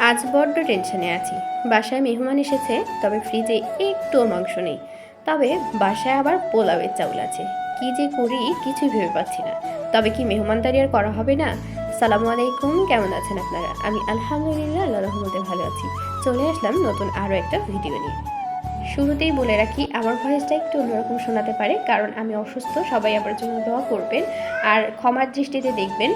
আজ বড্ড টেনশনে আছি। বাসায় মেহমান এসেছে, তবে ফ্রিজে একটুও মাংস নেই। তবে বাসায় আবার পোলাওয়ের চাউল আছে। কি যে করি, কিছুই ভেবে পাচ্ছি না। তবে কি মেহমানদারি আর করা হবে না? সালামু আলাইকুম, কেমন আছেন আপনারা? আমি আলহামদুলিল্লাহ, আল্লাহ রহমতে ভালো আছি। চলে আসলাম নতুন আরও একটা ভিডিও নিয়ে। শুরুতেই বলে রাখি, আমার ভয়েসটা একটু অন্যরকম শোনাতে পারে, কারণ আমি অসুস্থ, সবাই আমার জন্য দোয়া করবেন। আর ক্ষমার দৃষ্টিতে দেখবেন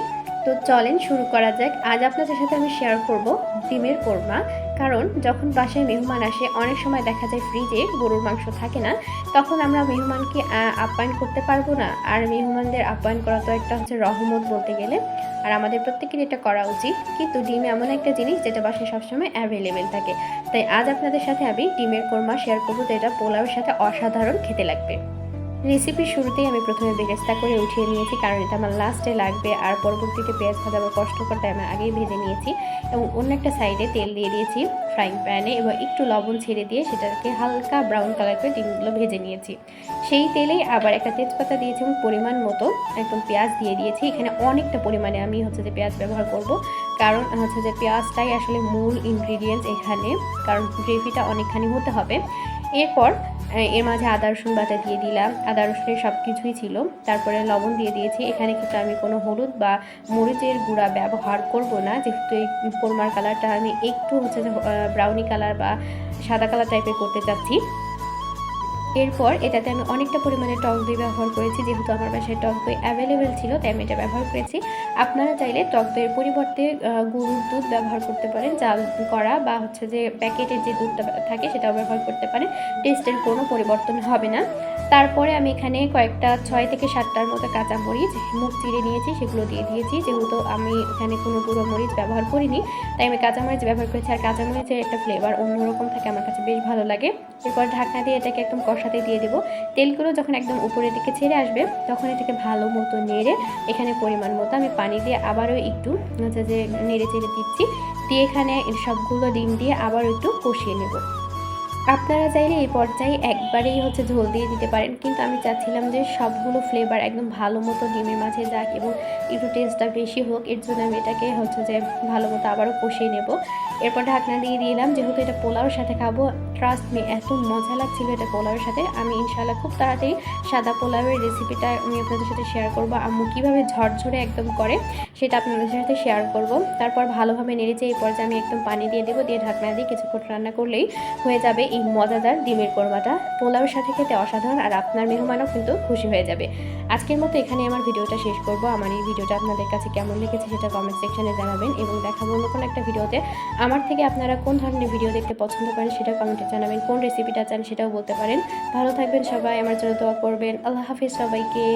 তো চলেন শুরু করা যাক। আজ আপনাদের সাথে আমি শেয়ার করব ডিমের কোরমা। কারণ যখন বাসায় মেহমান আসে, অনেক সময় দেখা যায় ফ্রিজে গরুর মাংস থাকে না। তখন আমরা মেহমানকে আপ্যায়ন করতে পারব না। আর মেহমানদের আপ্যায়ন করা তো একটা হচ্ছে রহমত বলতে গেলে। আর আমাদের প্রত্যেকের এটা করা উচিত। কিন্তু ডিম এমন একটা জিনিস যেটা বাসায় সবসময় অ্যাভেলেবেল থাকে। তাই আজ আপনাদের সাথে আমি ডিমের কোরমা শেয়ার করব। তো এটা পোলাওয়ের সাথে অসাধারণ খেতে লাগবে। রেসিপির শুরুতেই আমি প্রথমে বেরেস্তা করে উঠিয়ে নিয়েছি, কারণ এটা আমার লাস্টে লাগবে। আর পরবর্তীতে পেঁয়াজ ভাজা আবার কষ্টকর তাই আমি আগেই ভেজে নিয়েছি এবং অন্য একটা সাইডে তেল দিয়ে দিয়েছি ফ্রাইং প্যানে এবং একটু লবণ ছেড়ে দিয়ে সেটাকে হালকা ব্রাউন কালার করে ডিমগুলো ভেজে নিয়েছি। সেই তেলেই আবার একটা তেজপাতা দিয়েছি এবং পরিমাণ মতো একদম পেঁয়াজ দিয়ে দিয়েছি। এখানে অনেকটা পরিমাণে আমি হচ্ছে যে পেঁয়াজ ব্যবহার করব, কারণ হচ্ছে যে পেঁয়াজটাই আসলে মূল ইনগ্রিডিয়েন্টস এখানে, কারণ গ্রেভিটা অনেকখানি হতে হবে। এরপর এর মাঝে আদা রসুন বাটা দিয়ে দিলাম। আদা রসুনের সব কিছুই ছিল। তারপরে লবণ দিয়ে দিয়েছি। এখানে কিন্তু আমি কোনো হলুদ বা মরিচের গুঁড়া ব্যবহার করব না। যেহেতু এই কোরমার কালারটা আমি একটু হচ্ছে ব্রাউনি কালার বা সাদা কালার টাইপের করতে চাচ্ছি। এরপর এটাতে আমি অনেকটা পরিমাণে টক দই ব্যবহার করেছি, যেহেতু আমার বাসায় টক দই অ্যাভেলেবেল ছিল, তাই আমি এটা ব্যবহার করেছি। আপনারা চাইলে টক দইয়ের পরিবর্তে গরুর দুধ ব্যবহার করতে পারেন, জাল করা বা হচ্ছে যে প্যাকেটের যে দুধটা থাকে সেটাও ব্যবহার করতে পারেন। টেস্টের কোনো পরিবর্তন হবে না। তারপরে আমি এখানে কয়েকটা ছয় থেকে সাতটার মতো কাঁচামরিচ মুখ চিড়ে নিয়েছি, সেগুলো দিয়ে দিয়েছি। যেহেতু আমি এখানে কোনো গুঁড়ো মরিচ ব্যবহার করিনি, তাই আমি কাঁচামরিচ ব্যবহার করেছি। আর কাঁচামরিচের একটা ফ্লেভার অন্যরকম থাকে, আমার কাছে বেশ ভালো লাগে। এরপর ঢাকনা দিয়ে এটাকে একদম কষাতে দিয়ে দেবো। তেলগুলো যখন একদম উপরের দিকে ছেড়ে আসবে, তখন এটাকে ভালো মতো নেড়ে, এখানে পরিমাণ মতো আমি পানি দিয়ে আবারও একটু হচ্ছে যে নেড়ে চেড়ে দিচ্ছি। দিয়ে এখানে সবগুলো ডিম দিয়ে আবারও একটু কষিয়ে নেব। আপনারা চাইলে এই পর্যায়ে একবারেই হচ্ছে ঝোল দিয়ে দিতে পারেন, কিন্তু আমি চাচ্ছিলাম যে সবগুলো ফ্লেভার একদম ভালো মতো ডিমের মাঝে যাক এবং একটু টেস্টটা বেশি হোক, এর জন্য আমি এটাকে হচ্ছে যে ভালো মতো আবারও কষিয়ে নেব। এরপর ঢাকনা দিয়ে দিলাম, যেহেতু এটা পোলাওর সাথে খাব ট্রাস্ট মি এত মজা লাগছিল এটা পোলাওয়ের সাথে। আমি ইনশাল্লাহ খুব তাড়াতাড়ি সাদা পোলাওয়ের রেসিপিটা আমি আপনাদের সাথে শেয়ার করব। আম্মু কীভাবে ঝরঝরে একদম করে সেটা আপনাদের সাথে শেয়ার করব। তারপর ভালোভাবে নেড়েছে এই পর্যায়ে আমি একদম পানি দিয়ে দেবো, দিয়ে ঢাকনা দিয়ে কিছুক্ষণ রান্না করলেই হয়ে যাবে এই মজাদার ডিমের কোরমাটা। পোলাওয়ের সাথে খেতে অসাধারণ আর আপনার মেহমানও কিন্তু খুশি হয়ে যাবে। আজকের মতো এখানে আমার ভিডিওটা শেষ করব। আমার এই ভিডিওটা আপনাদের কাছে কেমন লেগেছে সেটা কমেন্ট সেকশনে জানাবেন এবং দেখাবো অন্য কোনো একটা ভিডিওতে। আমার থেকে আপনারা কোন ধরনের ভিডিও দেখতে পছন্দ করেন সেটা কমেন্টে জানাবেন। কোন রেসিপিটা চান সেটাও বলতে পারেন। ভালো থাকবেন সবাই, আমার জন্য দোয়া করবেন। আল্লাহ হাফিজ সবাইকে।